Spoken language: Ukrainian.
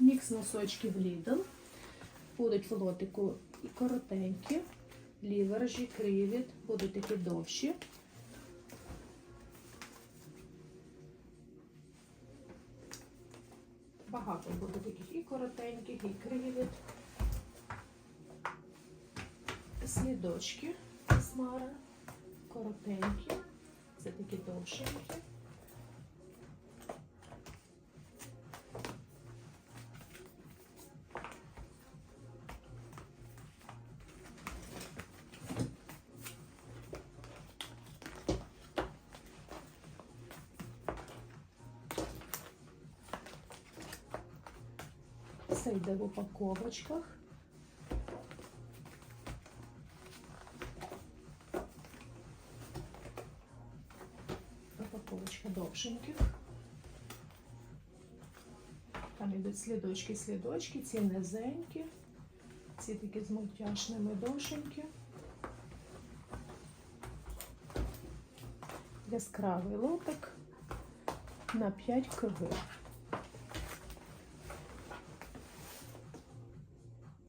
Мікс носочків Lidl. Будуть в лотику і коротенькі, лівержі, кривіт, будуть такі довші. Багато буде таких і коротеньких, і кривіт. Слідочки смара, коротенькі, це такі довшенькі. Все йде в упаковочках. Упаковочка довшеньких. Там йдуть слідочки, слідочки, ці низенькі, ці такі з мультяшними довшенькі. Яскравий лотик на 5 кг.